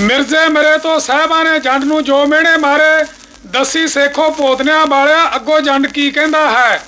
ਮਿਰਜ਼ੇ ਮਰੇ ਤੋਂ ਸਾਹਿਬਾਂ ਨੇ ਜੰਡ ਨੂੰ ਜੋ ਮਿਹਣੇ ਮਾਰੇ, ਦੱਸੀ ਸੇਖੋ ਪੋਤਨਿਆਂ ਵਾਲਿਆ ਅੱਗੋਂ ਜੰਡ ਕੀ ਕਹਿੰਦਾ ਹੈ?